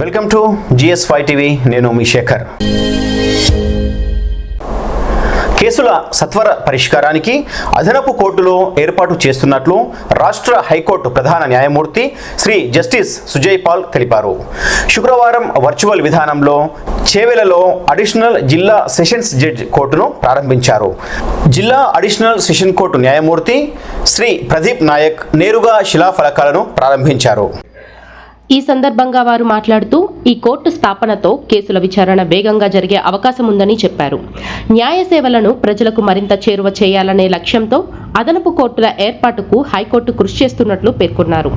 Welcome to GS five TV. నేను మీ శేఖర్. కేసుల సత్వర పరిష్కారానికి అదనపు కోర్టులో ఏర్పాటు చేస్తున్నట్లు రాష్ట్ర హైకోర్టు ప్రధాన న్యాయమూర్తి శ్రీ జస్టిస్ సుజయ్ పాల్ తెలిపారు. శుక్రవారం వర్చువల్ విధానంలో చేవెలలో అడిషనల్ జిల్లా సెషన్స్ జడ్జ్ కోర్టును ప్రారంభించారు. జిల్లా అడిషనల్ సెషన్ కోర్టు న్యాయమూర్తి శ్రీ ప్రదీప్ నాయక్ నేరుగా శిలాఫలకాలను ప్రారంభించారు. ఈ సందర్భంగా వారు మాట్లాడుతూ ఈ కోర్టు స్థాపనతో కేసుల విచారణ వేగంగా జరిగే అవకాశం ఉందని చెప్పారు. న్యాయ సేవలను ప్రజలకు మరింత చేరువ చేయాలనే లక్ష్యంతో అదనపు కోర్టుల ఏర్పాటుకు హైకోర్టు కృషి చేస్తున్నట్లు పేర్కొన్నారు.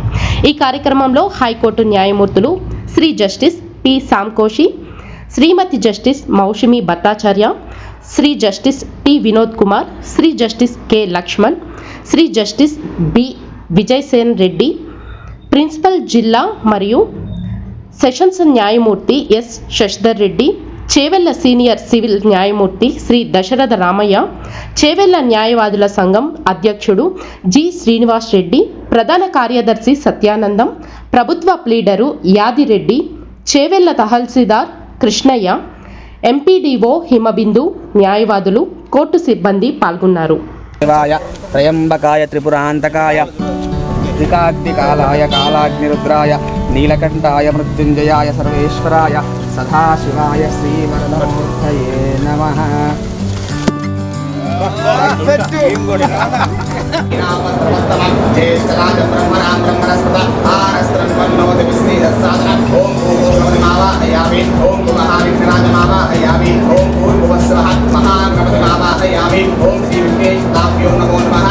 ఈ కార్యక్రమంలో హైకోర్టు న్యాయమూర్తులు Shri justice P. Sam Koshy Shrimati justice Moushumi Bhattacharya Shri justice T Vinod Kumar Shri justice K. Laxman Shri justice B. Vijaysen Reddy principal జిల్లా మరియు సెషన్స్ న్యాయమూర్తి S Sasidhar Reddy Chevella senior civil న్యాయమూర్తి శ్రీ దశరథ రామయ్య చేవెళ్ళ న్యాయవాదుల సంఘం అధ్యక్షుడు G Srinivas Reddy ప్రధాన కార్యదర్శి సత్యానందం ప్రభుత్వ ప్లీడరు యాదిరెడ్డి చేవెళ్ళ తహసీల్దార్ కృష్ణయ్య ఎంపీడీఓ హిమబిందు న్యాయవాదులు కోర్టు సిబ్బంది పాల్గొన్నారు. త్రయంబకాయ త్రిపురాంతకాయ త్రికాగ్నికాలాయ కాలాగ్నిరుద్రాయ నీలకంఠాయ మృత్యుంజయాయ సర్వేశ్వరాయ సదాశివాయ శ్రీవరదమూర్తయే నమ జ్యేష్ఠరాజ బ్రహ్మణా ఓం పూర్వమావాహయామి ఓం శ్రీ విఘ్నేశ్వరాభ్యో నమో నమః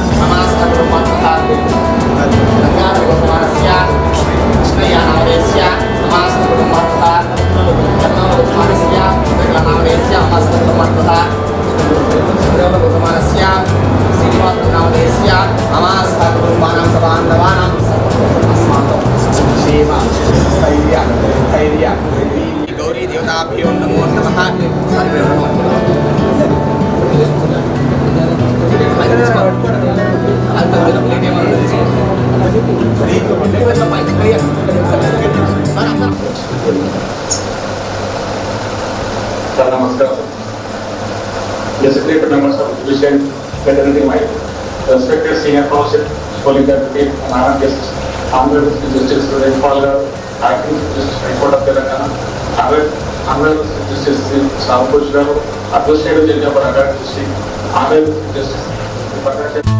Sir, Namaskar. Designated members of the Division Veterinary Mind, respected senior counsel, Police Deputy, and Anand Justice, Honorable Justice Vivek Palgar, Acting Justice High Court of Telangana, Honorable Honorable Justice Sam Kushgaru, Administrative Judge of Ragat District, Honorable Justice Prakash